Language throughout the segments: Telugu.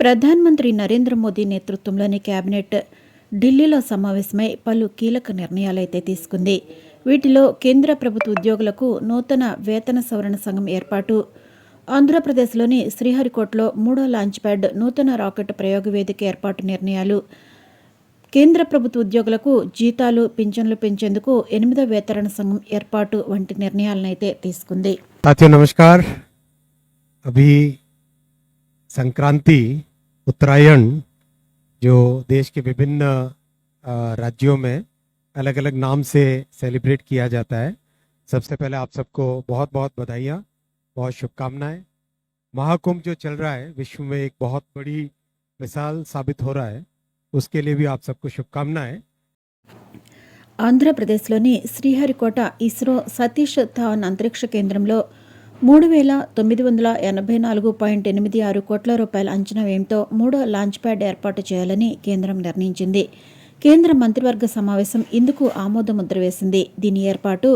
ప్రధానమంత్రి నరేంద్ర మోదీ నేతృత్వంలోని కేబినెట్ ఢిల్లీలో సమావేశమై పలు కీలక నిర్ణయాలైతే తీసుకుంది. వీటిలో కేంద్ర ప్రభుత్వ ఉద్యోగులకు నూతన వేతన సవరణ సంఘం ఏర్పాటు. ఆంధ్రప్రదేశ్లోని శ్రీహరికోటలో మూడో లాంచ్ ప్యాడ్ నూతన రాకెట్ ప్రయోగ వేదిక ఏర్పాటు నిర్ణయాలు. కేంద్ర ప్రభుత్వ ఉద్యోగులకు జీతాలు పింఛన్లు పెంచేందుకు ఎనిమిదో వేతరణ సంఘం ఏర్పాటు వంటి నిర్ణయాలనైతే తీసుకుంది. अभी संक्रांति उत्तरायण जो देश के विभिन्न अ, राज्यों में अलग अलग नाम से सेलिब्रेट किया जाता है सबसे पहले आप सबको बहुत बहुत बधाइयाँ बहुत शुभकामनाएं महाकुंभ जो चल रहा है विश्व में एक बहुत बड़ी मिसाल साबित हो रहा है उसके लिए भी आप सबको शुभकामनाएं ఆంధ్రప్రదేశ్లోని శ్రీహరికోట ఇస్రో సతీష్ ధావన్ అంతరిక్ష కేంద్రంలో మూడు వేల తొమ్మిది వందల ఎనభై నాలుగు పాయింట్ ఎనిమిది ఆరు కోట్ల రూపాయల అంచనా వ్యయంతో మూడో లాంచ్ ప్యాడ్ ఏర్పాటు చేయాలని కేంద్రం నిర్ణయించింది. కేంద్ర మంత్రివర్గ సమావేశం ఇందుకు ఆమోదముద్ర వేసింది. దీని ఏర్పాటు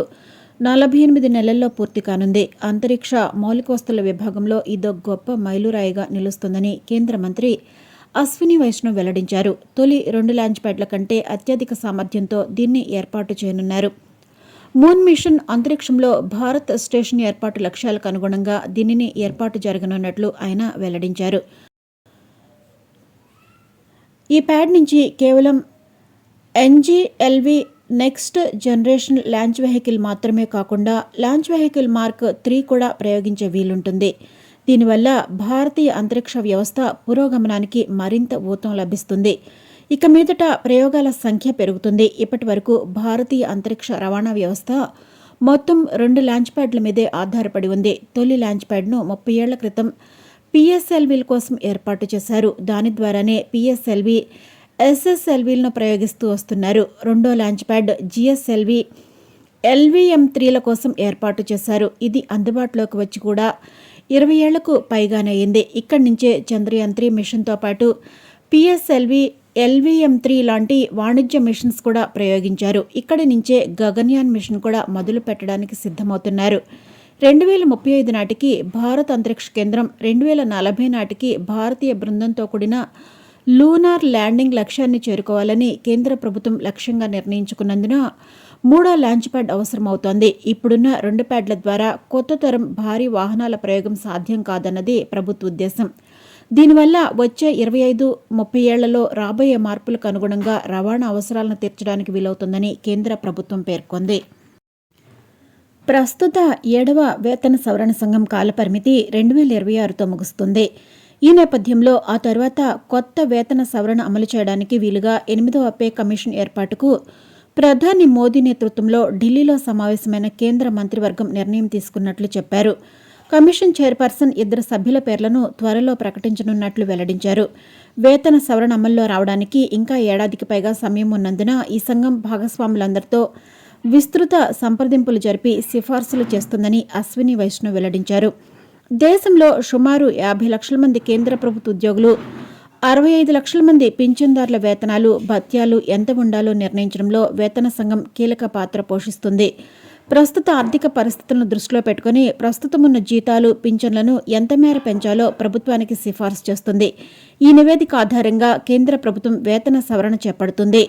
నలభై ఎనిమిది నెలల్లో పూర్తి కానుంది. అంతరిక్ష మౌలిక విభాగంలో ఇదో గొప్ప మైలురాయిగా నిలుస్తుందని కేంద్ర మంత్రి అశ్విని వైష్ణవ్ వెల్లడించారు. తొలి రెండు లాంచ్ ప్యాడ్ల కంటే అత్యధిక సామర్థ్యంతో దీన్ని ఏర్పాటు చేయనున్నారు. మూన్ మిషన్ అంతరిక్షంలో భారత్ స్టేషన్ ఏర్పాటు లక్ష్యాలకు అనుగుణంగా దీనిని ఏర్పాటు జరగనున్నట్లు ఆయన వెల్లడించారు. ఈ ప్యాడ్ నుంచి కేవలం NGLV next generation launch vehicle మాత్రమే కాకుండా లాంచ్ వెహికల్ మార్క్ త్రీ కూడా ప్రయోగించే వీలుంటుంది. దీనివల్ల భారతీయ అంతరిక్ష వ్యవస్థ పురోగమనానికి మరింత ఊతం లభిస్తుంది. ఇక మీదట ప్రయోగాల సంఖ్య పెరుగుతుంది. ఇప్పటి వరకు భారతీయ అంతరిక్ష రవాణా వ్యవస్థ మొత్తం రెండు లాంచ్ ప్యాడ్ల మీదే ఆధారపడి ఉంది. తొలి లాంచ్ ప్యాడ్ను ముప్పై ఏళ్ళ క్రితం పిఎస్ఎల్వీల కోసం ఏర్పాటు చేశారు. దాని ద్వారానే పిఎస్ఎల్వి ఎస్ఎస్ఎల్వీలను ప్రయోగిస్తూ వస్తున్నారు. రెండో లాంచ్ ప్యాడ్ జిఎస్ఎల్వి ఎల్విఎం త్రీల కోసం ఏర్పాటు చేశారు. ఇది అందుబాటులోకి వచ్చి కూడా ఇరవై ఏళ్ళకు పైగానే అయింది. ఇక్కడి నుంచే చంద్రయాన్ త్రీ మిషన్తో పాటు పిఎస్ఎల్వి ఎల్విఎం త్రీ లాంటి వాణిజ్య మిషన్స్ కూడా ప్రయోగించారు. ఇక్కడి నుంచే గగన్యాన్ మిషన్ కూడా మొదలు పెట్టడానికి సిద్ధమవుతున్నారు. రెండు వేల ముప్పై ఐదు నాటికి భారత్ అంతరిక్ష కేంద్రం రెండు వేల నలభై నాటికి భారతీయ బృందంతో కూడిన లూనార్ ల్యాండింగ్ లక్ష్యాన్ని చేరుకోవాలని కేంద్ర ప్రభుత్వం లక్ష్యంగా నిర్ణయించుకున్నందున మూడో లాంచ్ ప్యాడ్ అవసరమవుతోంది. ఇప్పుడున్న రెండు ప్యాడ్ల ద్వారా కొత్త తరం భారీ వాహనాల ప్రయోగం సాధ్యం కాదన్నది ప్రభుత్వ ఉద్దేశం. దీనివల్ల వచ్చే ఇరవై ఐదు ముప్పై ఏళ్ళలో రాబోయే మార్పులకు అనుగుణంగా రవాణా అవసరాలను తీర్చడానికి వీలవుతుందని కేంద్ర ప్రభుత్వం పేర్కొంది. ప్రస్తుత ఏడవ వేతన సవరణ సంఘం కాలపరిమితి రెండు వేల ఇరవై ఆరుతో ముగుస్తుంది. ఈ నేపథ్యంలో ఆ తర్వాత కొత్త వేతన సవరణ అమలు చేయడానికి వీలుగా ఎనిమిదవ పే కమిషన్ ఏర్పాటుకు ప్రధాని మోదీ నేతృత్వంలో ఢిల్లీలో సమావేశమైన కేంద్ర మంత్రివర్గం నిర్ణయం తీసుకున్నట్లు చెప్పారు. కమిషన్ చైర్పర్సన్ ఇద్దరు సభ్యుల పేర్లను త్వరలో ప్రకటించనున్నట్లు వెల్లడించారు. వేతన సవరణ అమల్లో రావడానికి ఇంకా ఏడాదికి పైగా సమయం ఉన్నందున ఈ సంఘం భాగస్వాములందరితో విస్తృత సంప్రదింపులు జరిపి సిఫార్సులు చేస్తుందని అశ్విని వైష్ణవ్ వెల్లడించారు. దేశంలో సుమారు యాభై లక్షల మంది కేంద్ర ప్రభుత్వ ఉద్యోగులు అరవై ఐదు లక్షల మంది పింఛన్దారుల వేతనాలు భత్యాలు ఎంత ఉండాలో నిర్ణయించడంలో వేతన సంఘం కీలక పాత్ర పోషిస్తుంది. ప్రస్తుత ఆర్థిక పరిస్థితులను దృష్టిలో పెట్టుకుని ప్రస్తుతం ఉన్న జీతాలు పింఛన్లను ఎంత మేర పెంచాలో ప్రభుత్వానికి సిఫార్సు చేస్తుంది. ఈ నివేదిక ఆధారంగా కేంద్ర ప్రభుత్వం వేతన సవరణ చేపడుతుంది.